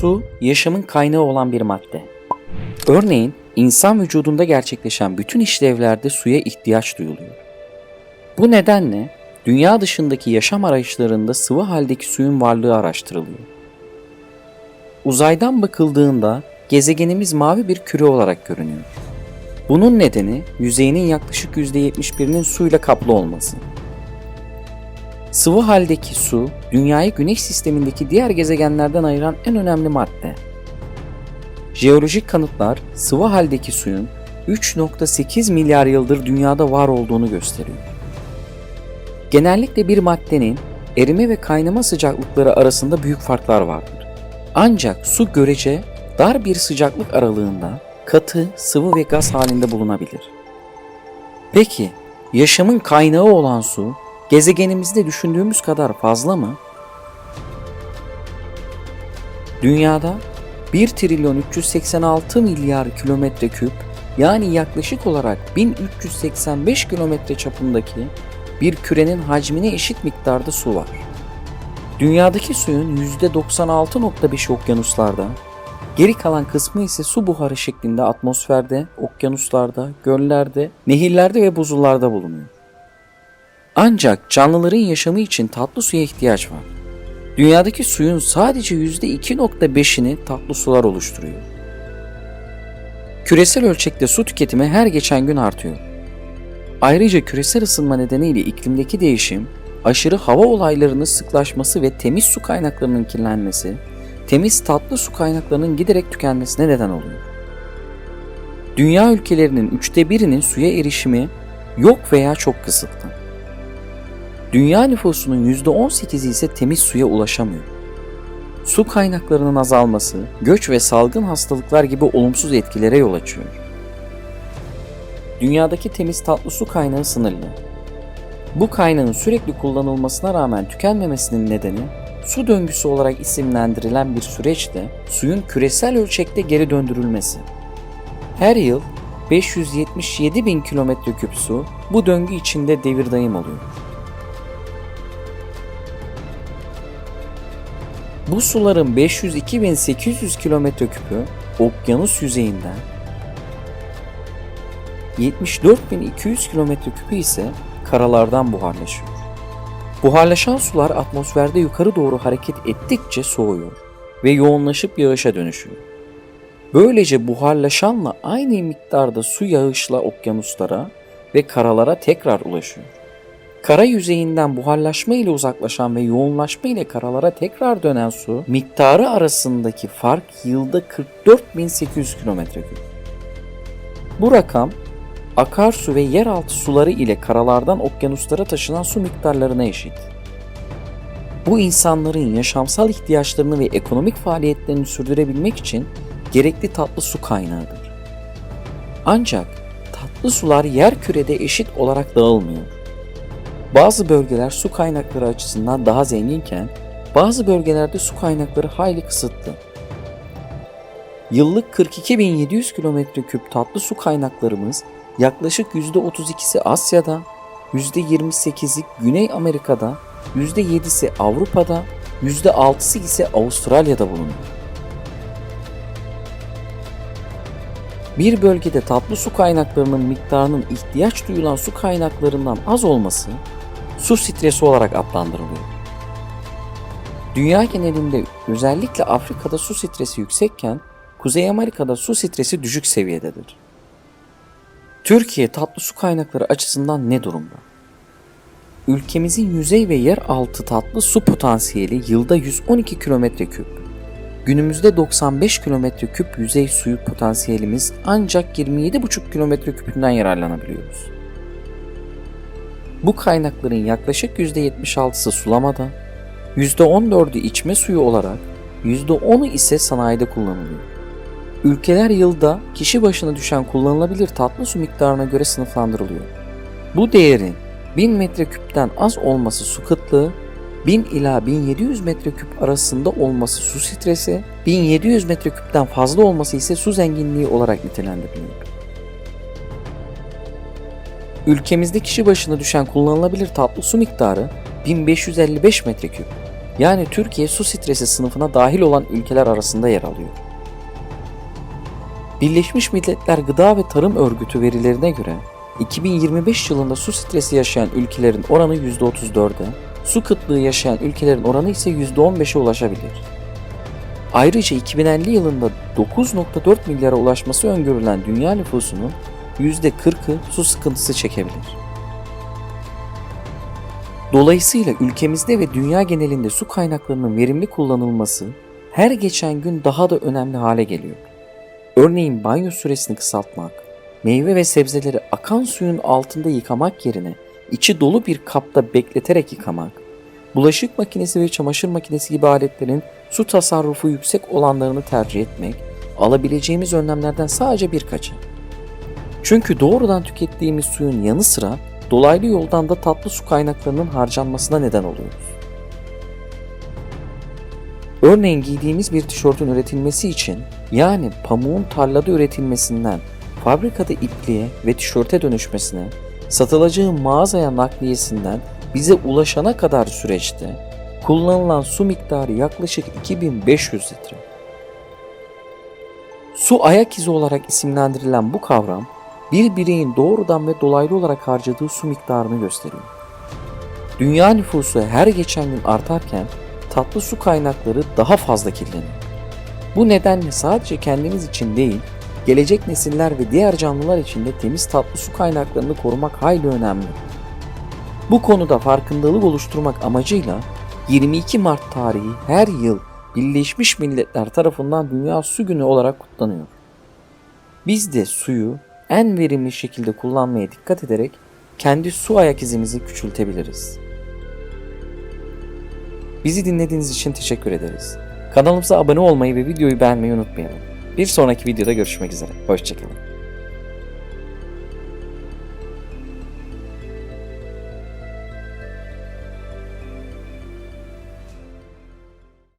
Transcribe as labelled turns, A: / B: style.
A: Su, yaşamın kaynağı olan bir madde. Örneğin, insan vücudunda gerçekleşen bütün işlevlerde suya ihtiyaç duyuluyor. Bu nedenle dünya dışındaki yaşam arayışlarında sıvı haldeki suyun varlığı araştırılıyor. Uzaydan bakıldığında gezegenimiz mavi bir küre olarak görünüyor. Bunun nedeni yüzeyinin yaklaşık %71'inin suyla kaplı olması. Sıvı haldeki su, dünyayı güneş sistemindeki diğer gezegenlerden ayıran en önemli madde. Jeolojik kanıtlar sıvı haldeki suyun 3.8 milyar yıldır dünyada var olduğunu gösteriyor. Genellikle bir maddenin erime ve kaynama sıcaklıkları arasında büyük farklar vardır. Ancak su görece dar bir sıcaklık aralığında katı, sıvı ve gaz halinde bulunabilir. Peki, yaşamın kaynağı olan su gezegenimizde düşündüğümüz kadar fazla mı? Dünyada 1 trilyon 386 milyar kilometre küp yani yaklaşık olarak 1385 kilometre çapındaki bir kürenin hacmine eşit miktarda su var. Dünyadaki suyun %96.5'i okyanuslarda, geri kalan kısmı ise su buharı şeklinde atmosferde, okyanuslarda, göllerde, nehirlerde ve buzullarda bulunuyor. Ancak canlıların yaşamı için tatlı suya ihtiyaç var. Dünyadaki suyun sadece %2.5'ini tatlı sular oluşturuyor. Küresel ölçekte su tüketimi her geçen gün artıyor. Ayrıca küresel ısınma nedeniyle iklimdeki değişim, aşırı hava olaylarının sıklaşması ve temiz su kaynaklarının kirlenmesi, temiz tatlı su kaynaklarının giderek tükenmesine neden oluyor. Dünya ülkelerinin üçte birinin suya erişimi yok veya çok kısıtlı. Dünya nüfusunun %18'i ise temiz suya ulaşamıyor. Su kaynaklarının azalması, göç ve salgın hastalıklar gibi olumsuz etkilere yol açıyor. Dünyadaki temiz tatlı su kaynağı sınırlı. Bu kaynağın sürekli kullanılmasına rağmen tükenmemesinin nedeni su döngüsü olarak isimlendirilen bir süreçte suyun küresel ölçekte geri döndürülmesi. Her yıl 577 bin kilometre küp su bu döngü içinde devir dayım oluyor. Bu suların 502.800 kilometre küpü okyanus yüzeyinden, 74.200 kilometre küpü ise karalardan buharlaşıyor. Buharlaşan sular atmosferde yukarı doğru hareket ettikçe soğuyor ve yoğunlaşıp yağışa dönüşüyor. Böylece buharlaşanla aynı miktarda su yağışla okyanuslara ve karalara tekrar ulaşıyor. Kara yüzeyinden buharlaşma ile uzaklaşan ve yoğunlaşma ile karalara tekrar dönen su miktarı arasındaki fark yılda 44.800 kilometre küp. Bu rakam akarsu ve yeraltı suları ile karalardan okyanuslara taşınan su miktarlarına eşit. Bu insanların yaşamsal ihtiyaçlarını ve ekonomik faaliyetlerini sürdürebilmek için gerekli tatlı su kaynağıdır. Ancak tatlı sular yer kürede eşit olarak dağılmıyor. Bazı bölgeler su kaynakları açısından daha zenginken bazı bölgelerde su kaynakları hayli kısıtlı. Yıllık 42.700 kilometre küp tatlı su kaynaklarımız yaklaşık %32'si Asya'da, %28'i Güney Amerika'da, %7'si Avrupa'da, %6'sı ise Avustralya'da bulunuyor. Bir bölgede tatlı su kaynaklarının miktarının ihtiyaç duyulan su kaynaklarından az olması su stresi olarak adlandırılıyor. Dünya genelinde özellikle Afrika'da su stresi yüksekken Kuzey Amerika'da su stresi düşük seviyededir. Türkiye tatlı su kaynakları açısından ne durumda? Ülkemizin yüzey ve yer altı tatlı su potansiyeli yılda 112 kilometre küp. Günümüzde 95 kilometre küp yüzey suyu potansiyelimiz ancak 27,5 kilometre küpünden yararlanabiliyoruz. Bu kaynakların yaklaşık %76'sı sulamada, %14'ü içme suyu olarak, %10'u ise sanayide kullanılıyor. Ülkeler yılda kişi başına düşen kullanılabilir tatlı su miktarına göre sınıflandırılıyor. Bu değerin 1000 metreküpten az olması su kıtlığı, 1000 ila 1700 metreküp arasında olması su stresi, 1700 metreküpten fazla olması ise su zenginliği olarak nitelendiriliyor. Ülkemizde kişi başına düşen kullanılabilir tatlı su miktarı 1555 metreküp. Yani Türkiye su stresi sınıfına dahil olan ülkeler arasında yer alıyor. Birleşmiş Milletler Gıda ve Tarım Örgütü verilerine göre 2025 yılında su stresi yaşayan ülkelerin oranı %34'e, su kıtlığı yaşayan ülkelerin oranı ise %15'e ulaşabilir. Ayrıca 2050 yılında 9.4 milyara ulaşması öngörülen dünya nüfusunun %40'ı su sıkıntısı çekebilir. Dolayısıyla ülkemizde ve dünya genelinde su kaynaklarının verimli kullanılması her geçen gün daha da önemli hale geliyor. Örneğin banyo süresini kısaltmak, meyve ve sebzeleri akan suyun altında yıkamak yerine içi dolu bir kapta bekleterek yıkamak, bulaşık makinesi ve çamaşır makinesi gibi aletlerin su tasarrufu yüksek olanlarını tercih etmek, alabileceğimiz önlemlerden sadece birkaçı. Çünkü doğrudan tükettiğimiz suyun yanı sıra dolaylı yoldan da tatlı su kaynaklarının harcanmasına neden oluyoruz. Örneğin giydiğimiz bir tişörtün üretilmesi için yani pamuğun tarlada üretilmesinden fabrikada ipliğe ve tişörte dönüşmesine, satılacağı mağazaya nakliyesinden bize ulaşana kadar süreçte kullanılan su miktarı yaklaşık 2500 litre. Su ayak izi olarak isimlendirilen bu kavram bir bireyin doğrudan ve dolaylı olarak harcadığı su miktarını gösteriyor. Dünya nüfusu her geçen gün artarken tatlı su kaynakları daha fazla kirleniyor. Bu nedenle sadece kendimiz için değil, gelecek nesiller ve diğer canlılar için de temiz tatlı su kaynaklarını korumak hayli önemli. Bu konuda farkındalık oluşturmak amacıyla 22 Mart tarihi her yıl Birleşmiş Milletler tarafından Dünya Su Günü olarak kutlanıyor. Biz de suyu en verimli şekilde kullanmaya dikkat ederek kendi su ayak izimizi küçültebiliriz. Bizi dinlediğiniz için teşekkür ederiz. Kanalımıza abone olmayı ve videoyu beğenmeyi unutmayalım. Bir sonraki videoda görüşmek üzere. Hoşçakalın.